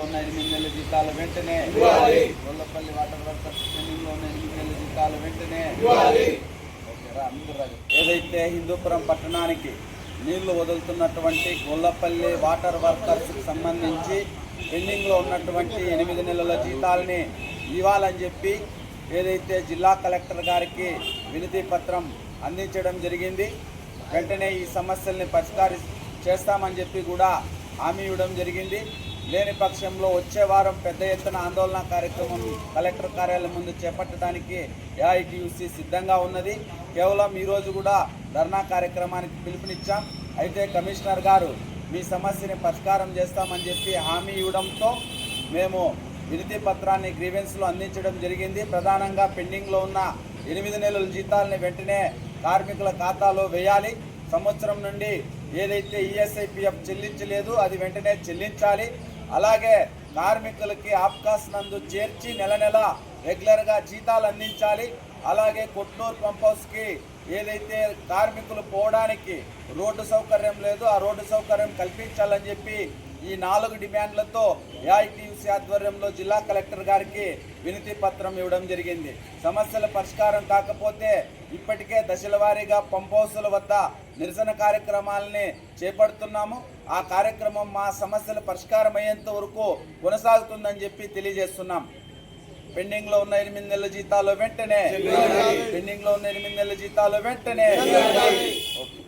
స్కీమింగ్లో ఉన్న ఎనిమిది నెలల జీతాలు వెంటనే గొల్లపల్లి వాటర్ వర్కర్స్ స్కీమింగ్లో ఉన్న ఎనిమిది నెలల జీతాలు వెంటనే ఏదైతే హిందూపురం పట్టణానికి నీళ్ళు వదులుతున్నటువంటి గొల్లపల్లి వాటర్ వర్కర్స్కి సంబంధించి పెండింగ్లో ఉన్నటువంటి ఎనిమిది నెలల జీతాలని ఇవ్వాలని చెప్పి ఏదైతే జిల్లా కలెక్టర్ గారికి వినతి పత్రం అందించడం జరిగింది వెంటనే ఈ సమస్యల్ని పరిష్కారి చేస్తామని చెప్పి కూడా హామీ ఇవ్వడం జరిగింది. లేని పక్షంలో వచ్చే వారం పెద్ద ఎత్తున ఆందోళన కార్యక్రమం కలెక్టర్ కార్యాలయం ముందు చేపట్టడానికి ఏఐటియుసి సిద్ధంగా ఉన్నది. కేవలం ఈరోజు కూడా ధర్నా కార్యక్రమానికి పిలుపునిచ్చాం. అయితే కమిషనర్ గారు మీ సమస్యని పరిష్కారం చేస్తామని చెప్పి హామీ ఇవ్వడంతో మేము వినతి పత్రాన్ని గ్రీవెన్స్లో అందించడం జరిగింది. ప్రధానంగా పెండింగ్లో ఉన్న ఎనిమిది నెలల జీతాలని వెంటనే కార్మికుల ఖాతాలో వేయాలి. సంవత్సరం నుండి ఏదైతే ఈఎస్ఐపిఎఫ్ చెల్లించలేదు అది వెంటనే చెల్లించాలి. అలాగే కార్మికులకి ఆప్కాస్ నందు చేర్చి నెల నెల రెగ్యులర్గా జీతాలు అందించాలి. అలాగే కొట్నూరు పంప్ హౌస్కి ఏదైతే కార్మికులు పోవడానికి రోడ్డు సౌకర్యం లేదు ఆ రోడ్డు సౌకర్యం కల్పించాలని చెప్పి ఈ నాలుగు డిమాండ్లతో ఏఐటీయూసీ ఆధ్వర్యంలో జిల్లా కలెక్టర్ గారికి వినతి పత్రం ఇవ్వడం జరిగింది. సమస్యల పరిష్కారం కాకపోతే ఇప్పటికే దశల వారీగా పంప్ హౌసుల వద్ద నిరసన కార్యక్రమాలని చేపడుతున్నాము. ఆ కార్యక్రమం మా సమస్యల పరిష్కారం అయ్యేంత వరకు కొనసాగుతుందని చెప్పి తెలియజేస్తున్నాం. పెండింగ్లో ఉన్న ఎనిమిది నెలల జీతాలు వెంటనే పెండింగ్లో ఉన్న ఎనిమిది నెలల జీతాలు వెంటనే ఓకే.